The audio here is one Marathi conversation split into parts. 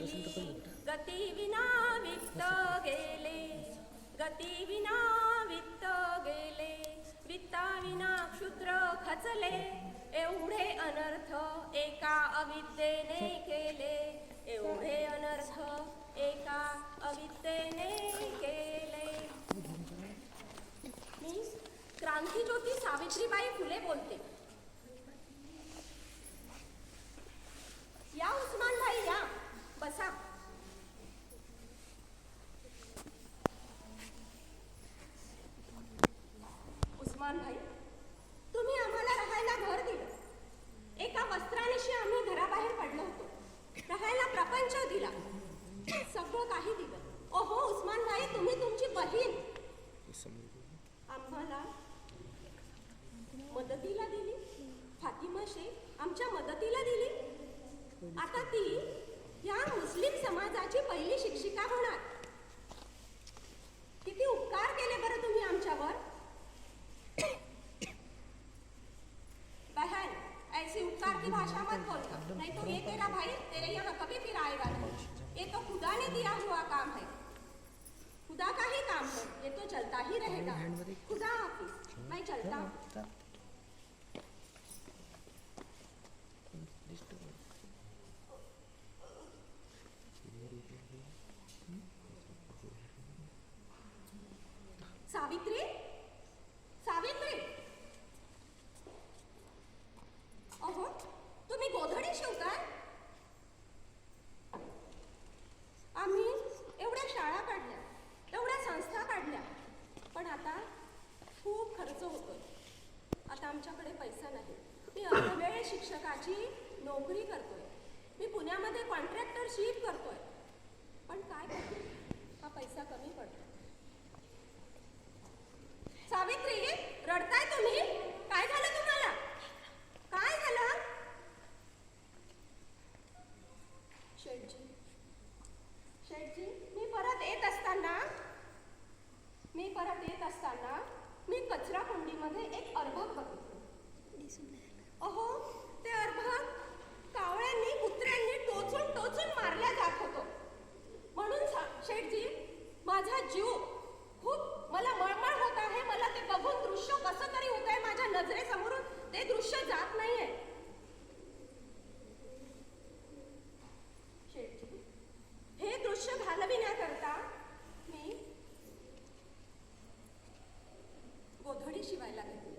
गेली गती विना वित्त गेले गती विना वित्त गेले वित्ता विना क्षुद्र खचले एवढे अनर्थ एका अविद्येने केले एवढे अनर्थ एका अविद्येने केले मी क्रांतीज्योती सावित्रीबाई फुले बोलते या उस्मान भाई या बसा उस्मान भाई तुम्ही आम्हाला राहायला घर दिलं एका वस्त्रानिशी आम्ही घराबाहेर पडलो होतो राहायला प्रपंच दिला सगळं काही दिलं ओहो उस्मान भाई तुम्ही तुमची बहीण आम्हाला मदतीला दिली? फातिमा शेख आमच्या मदतीला दिली? आता ती या मुस्लिम समाजाची पहिली शिक्षिका होणार. किती उपकार केले बरं तुम्ही आमच्यावर. बहन ऐसी उपकार की भाषा मत बोलना नहीं तो ये तेरा भाई तेरे यहाँ कभी फिर आएगा नहीं. ये तो खुदा ने दिया हुआ काम है. खुदा का ही काम है. ये तो चलता ही रहेगा. खुदा हाफिज मैं चलता हूँ सावित्री सावित्री अहो तुम्ही गोधडी शिवताय आम्ही एवढ्या शाळा काढल्या एवढ्या संस्था काढल्या पण आता खूप खर्च होतोय आता आमच्याकडे पैसा नाही. मी अर्धवेळ शिक्षकाची नोकरी करतोय. मी पुण्यामध्ये कॉन्ट्रॅक्टरशिप करतोय. पण काय करतो हा पैसा कमी पडतो सावित्री रडताय तुम्ही? काय झालं तुम्हाला? काय झालं? शेठजी शेठजी मी परत येत असताना मी परत येत असताना मी कचरा कुंडीमध्ये एक अर्भक बघितलं. अहो ते अर्भक कावळ्यांनी कुत्र्यांनी टोचून टोचून मारल्या जात होतो. म्हणून शेठजी माझा जीव खूप मला मळमळ होत आहे. मला ते बघून दृश्य कसं तरी होत आहे माझ्या नजरेसमोरून. ते दृश्य जात नाहीये शेठजी हे दृश्य घालविण्याकरता मी गोधडी शिवायला घेतली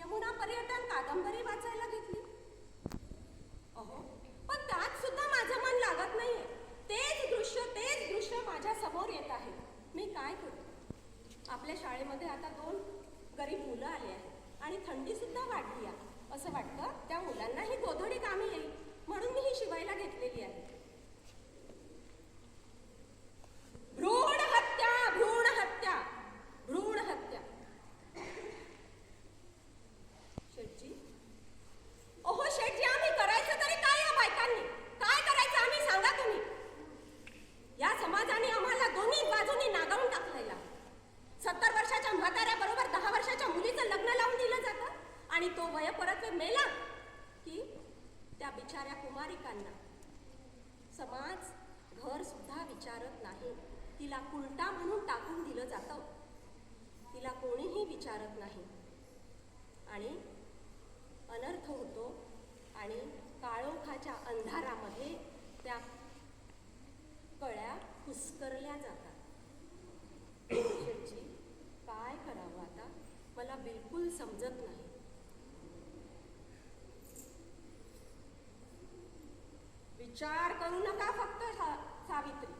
यमुना पर्यटन कादंबरी वाचायला घेतली अहो पण त्यात सुद्धा माझं मन लागत नाहीये तेच दृश्य तेच दृश्य माझ्यासमोर येत आहे मी काय करू आपल्या शाळेमध्ये आता दोन गरीब मुलं आली आहेत आणि थंडी सुद्धा वाढली आहे असं वाटतं त्या मुलांनाही गोधडी कामी येईल म्हणून मी ही शिवायला घेतलेली आहे भ्रूण हत्या भ्रूण हत्या भ्रूण हत्या शेठजी ओहो शेठजी आम्ही करायचं तरी काय या बायकांनी काय करायचं आम्ही सांगा तुम्ही या समाजाने आम्हाला दोन्ही बाजूनी नागावून टाकलेला सत्तर वर्षाच्या म्हाताऱ्याबरोबर दहा वर्षाच्या मुलीचं लग्न लावून दिलं जातं आणि तो वयपरत्वे मेला की त्या बिचाऱ्या कुमारिकांना. समाज घर सुद्धा विचारत नाही. तिला कुलटा म्हणून टाकून दिलं जातं. तिला कोणीही विचारत नाही. आणि अनर्थ होतो आणि काळोखाच्या अंधारामध्ये त्या कळ्या कुस्करल्या जातात शेठजी काय करावं आता मला बिलकुल समजत नाही विचार करू नका फक्त सावित्री.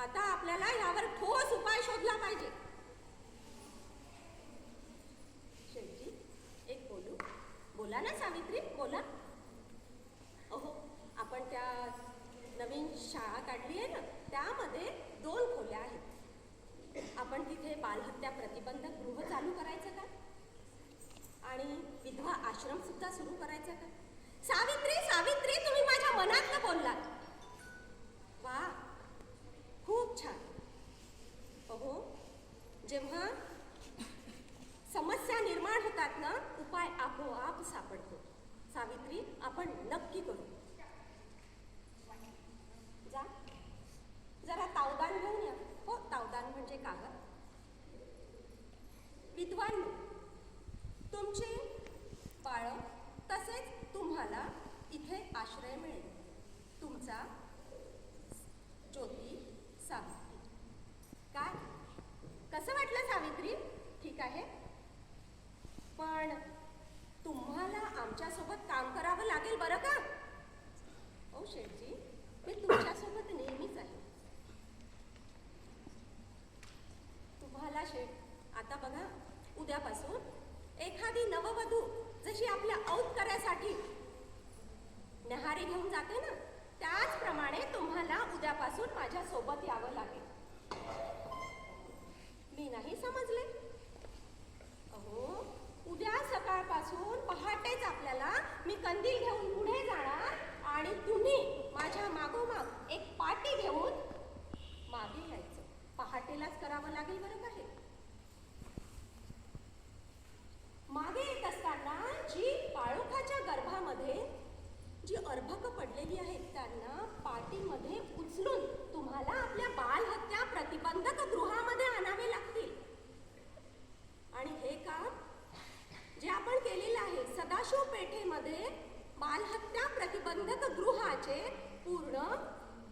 आता आपल्याला यावर ठोस उपाय शोधला पाहिजे. शेठजी एक बोलू. बोला ना सावित्री बोला. अहो आपण त्या नवीन शाळा काढली आहे ना त्यामध्ये दोन खोल्या आहेत. आपण तिथे बालहत्या प्रतिबंधक गृह चालू करायचं का? आणि विधवा आश्रम सुद्धा सुरू करायचा का? सावित्री सावित्री तुम्ही माझ्या मनातलं बोललात. वा खूप छान. अहो जेव्हा समस्या निर्माण होतात ना उपाय आपोआप सापडतो. सावित्री आपण नक्की करू जा जरा तावदान घेऊन या हो तावदान म्हणजे कागद विद्वान तुमची बाळं तसेच तुम्हाला इथे आश्रय मिळेल तुमचा ज्योती सावित्री. काय? कसं वाटलं सावित्री? ठीक आहे. पण तुम्हाला आमच्यासोबत काम करावं लागेल बरं का? ओ शेठजी मी तुमच्यासोबत नेहमीच आहे. तुम्हाला शेठ आता बघा उद्यापासून एखादी नववधू जशी आपल्या औत्कर्यासाठी नहारी घेऊन जाते ना त्याचप्रमाणे तुम्हाला उद्यापासून माझ्या सोबत यावं लागेल. मी नाही समजले. अहो उद्या सकाळपासून पहाटेच आपल्याला मी कंदील घेऊन पुढे जाणार आणि तुम्ही माझ्या मागोमाग एक पाटी घेऊन मागे यायचं. पहाटेलाच करावं लागेल बरं आहे? मागे येत असताना जी पाळोखाच्या गर्भामध्ये जी अर्भक पडलेली आहेत त्यांना पाठीमध्ये उचलून तुम्हाला आपल्या बालहत्या प्रतिबंधक गृहामध्ये आणावे लागतील. आणि हे काम जे आपण केलेलं आहे सदाशिव पेठेमध्ये बालहत्या प्रतिबंधक गृहाचे पूर्ण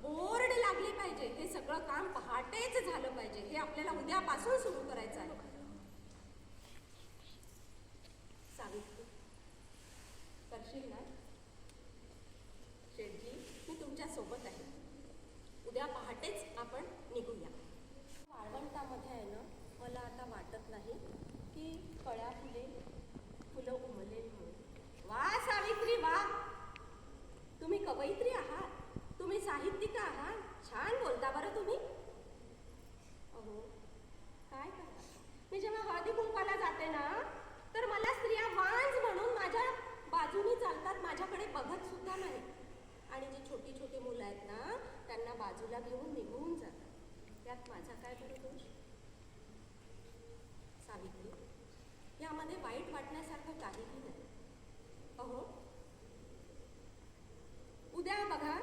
बोर्ड लागले पाहिजे. हे सगळं काम पहाटेच झालं पाहिजे. हे आपल्याला उद्यापासून सुरू करायचं आहे. सावित्री करशील ना शेठजी मी तुमच्यासोबत आहे उद्या पहाटेच आपण निघूया. वाळवंटामध्ये आहे ना मला आता वाटत नाही की कळ्या फुले फुलं उमलेल म्हणून. वा सावित्री वा! तुम्ही कवयित्री आहात. तुम्ही साहित्यिका आहात. छान बोलता बरं तुम्ही. अहो काय करता? मी जेव्हा हळदी कुंपाला जाते ना तर मला स्त्रिया वांज म्हणून माझ्या बाजूनी चालतात माझ्याकडे बघत सुद्धा नाही. आणि जी छोटी छोटी मुलं आहेत ना त्यांना बाजूला घेऊन निघून जातात. त्यात माझा काय बरं दोष? सावित्री यामध्ये वाईट वाटण्यासारखं काहीही नाही. अहो उद्या बघा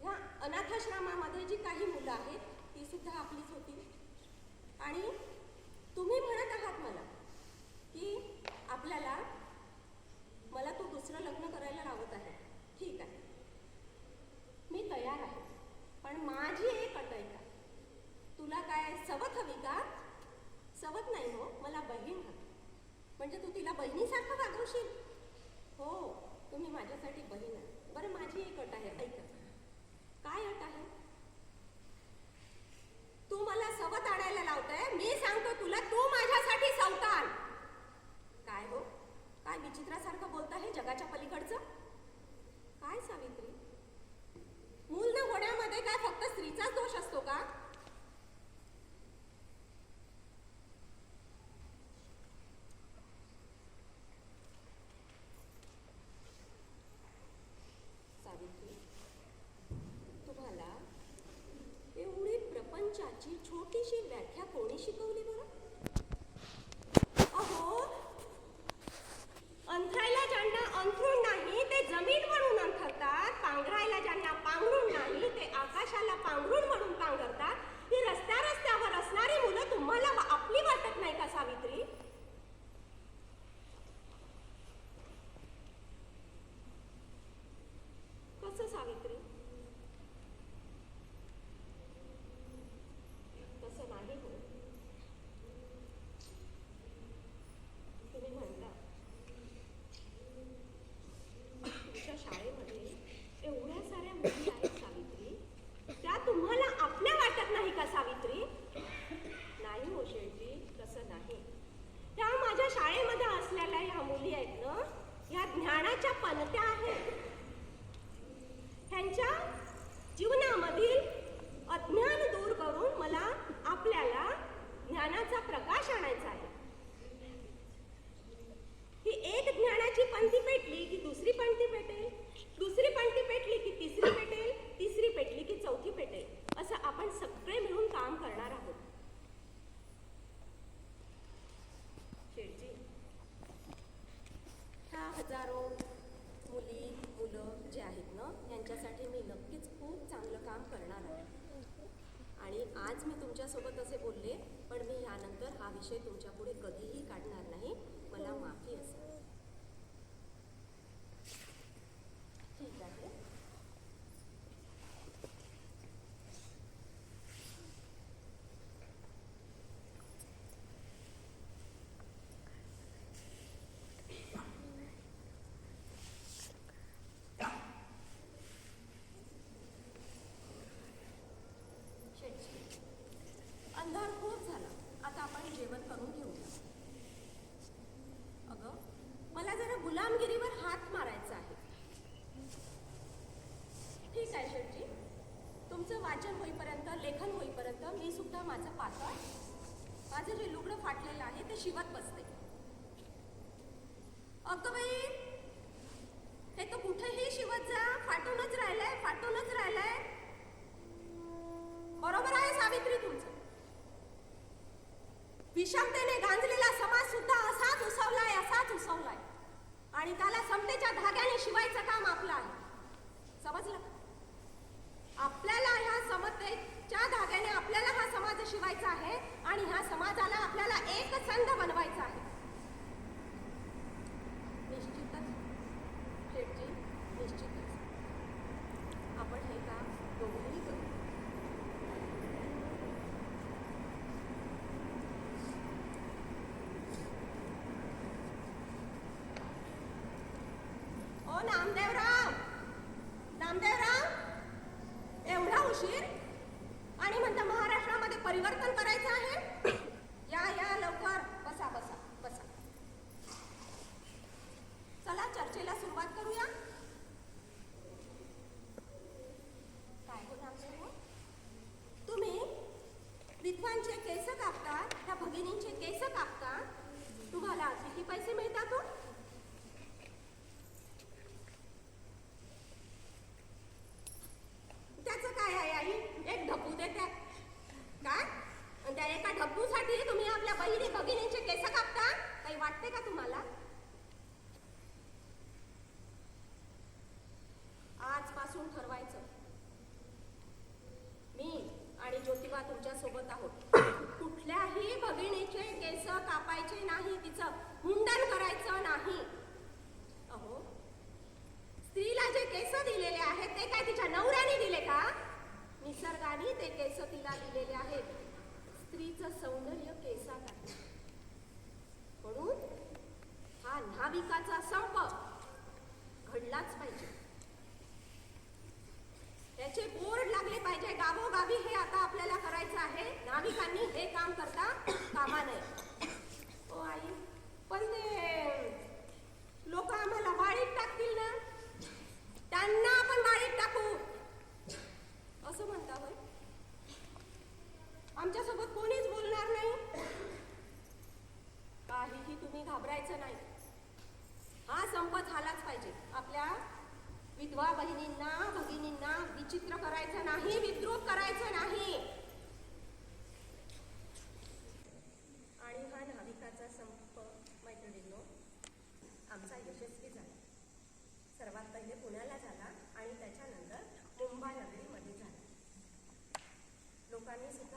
ह्या अनाथाश्रमामध्ये जी काही मुलं आहेत ती सुद्धा आपलीच होती. आणि तुम्ही म्हणत आहात मला की आपल्याला मला तू दुसरं लग्न करायला लावत आहे. ठीक आहे. मी तयार आहे. पण माझी एक अट आहे. का तुला काय सवत हवी का? सवत नाही हो मला बहीण हवी. म्हणजे तू तिला बहिणीसारखं वागवशील? हो तुम्ही माझ्यासाठी बहीण आहे. बरं माझी एक अट आहे ऐका. काय अट आहे? तू मला सवत आणायला लावताय मी सांगतो तुला तू माझ्यासाठी सवतान काय हो? काय विचित्रासारखं बोलत आहे जगाच्या पलीकडचं? काय सावित्री? मूल न होण्यामध्ये काय फक्त स्त्रीचाच दोष असतो का सावित्री तुम्हाला एवढी प्रपंचाची छोटीशी व्याख्या कोणी शिकवली बरं अहो अंथरायला ज्यांना अंथरूण नाही ते जमीन म्हणून अंथरतात पांघरायला ज्यांना पांघरूण नाही ते आकाशाला पांघरूण म्हणून पांघरतात ही रस्त्या रस्त्यावर असणारी मुलं तुम्हाला वा- आपली वाटत नाही का सावित्री कसं सावित्री तसं नाही हो तुम्ही म्हणता तुमच्या शाळेमध्ये एवढ्या साऱ्या मुली आहेत सावित्री त्या तुम्हाला आपल्या वाटत नाही का सावित्री नाही हो शेठजी तसं नाही त्या माझ्या शाळेमध्ये असलेल्या ह्या मुली आहेत ना ह्या ज्ञानाच्या पणत्या आहेत ह्यांच्या जीवनामधील अज्ञान दूर करून मला आपल्याला ज्ञानाचा प्रकाश आणायचा आहे ही एक ज्ञानाची पंथी पेटली की दुसरी पंथी पेटेल दुसरी पंथी पेटली की तिसरी पेटेल तिसरी पेटली की चौथी पेटेल असं आपण सगळे मिळून काम करणार आहोत शेठजी ह्या हजारो मुली मुलं मुलं जे आहेत ना यांच्यासाठी मी नक्कीच खूप चांगलं काम करणार आहे आणि आज मी तुमच्यासोबत असे बोलले पण मी यानंतर हा विषय तुमच्यापुढे कधीही काढणार नाही. मला माफी असेल. ठीक आहे. अंधार खूप आता आपण जेवण करून घेऊया. अगं मला जरा गुलामगिरीवर हात मारायचा आहे. ठीक आहे शेटजी तुमचं वाचन होईपर्यंत लेखन होईपर्यंत मी सुद्धा माझं पातळ माझं जे लुगडं फाटलेलं आहे ते शिवत बसते. अगं बाई विषमतेने गांजलेला समाज सुद्धा असाच उसवलाय असाच उसवलाय. आणि त्याला समतेच्या धाग्याने शिवायचं काम आपलं आहे. समजलं? आपल्याला ह्या समतेच्या धाग्याने आपल्याला हा समाज शिवायचा आहे आणि ह्या समाजाला आपल्याला एक संघ बनवायचा आहे निश्चितच शेठजी निश्चितच आपण हे काम दोघेही करू ओ नामदेवराव नामदेवराव एवढा उशीर आणि म्हणता महाराष्ट्रामध्ये परिवर्तन करायचं आहे या या लवकर बसा बसा बसा चला चर्चेला सुरुवात करूया काय हो नामदेव तुम्ही विद्वांचे केस कापता त्या भगिनींचे केस कापता तुम्हाला किती पैसे मिळतात हो त्याचं काय आहे आई एक ढप्पू देते काय आणि त्या एका ढप्पूसाठी तुम्ही आपल्या बहिणी भगिनींचे केस कापता काही वाटते का तुम्हाला आजपासून ठरवायचं मी आणि ज्योतिबा तुमच्यासोबत आहोत कुठल्याही भगिनीचे केस कापायचे नाही तिचं मुंडन करायचं नाही. अहो स्त्रीला जे केस दिलेले आहेत ते काय तिच्या नवऱ्याने दिले का? निसर्गाने ते केस तिला दिलेले आहेत. स्त्रीचं सौंदर्य केसात आहे. म्हणून हा नाविकाचा संप घडलाच पाहिजे. त्याचे बोर्ड लागले पाहिजे. गावोगावी हे आता आपल्याला करायचं आहे. नाविकांनी हे काम करता कामा नये ओ आई पण ते लोक आम्हाला वाळीत टाकतील ना त्यांना आपण वाळीत टाकू असं म्हणता होय आमच्यासोबत कोणीच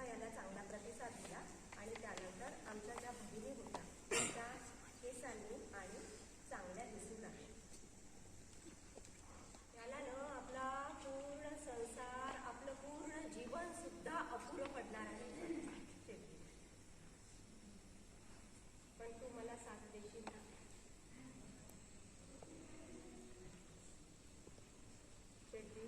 सुद्धा याला चांगला प्रतिसाद दिला आणि त्यानंतर आमच्या ज्या भगिनी होत्या त्या हे चालली आणि चांगल्या दिसून आहे याला न आपला पूर्ण संसार आपलं पूर्ण जीवन सुद्धा अपुरं पडणार आहे. पण तू मला साथ देशील शेवटी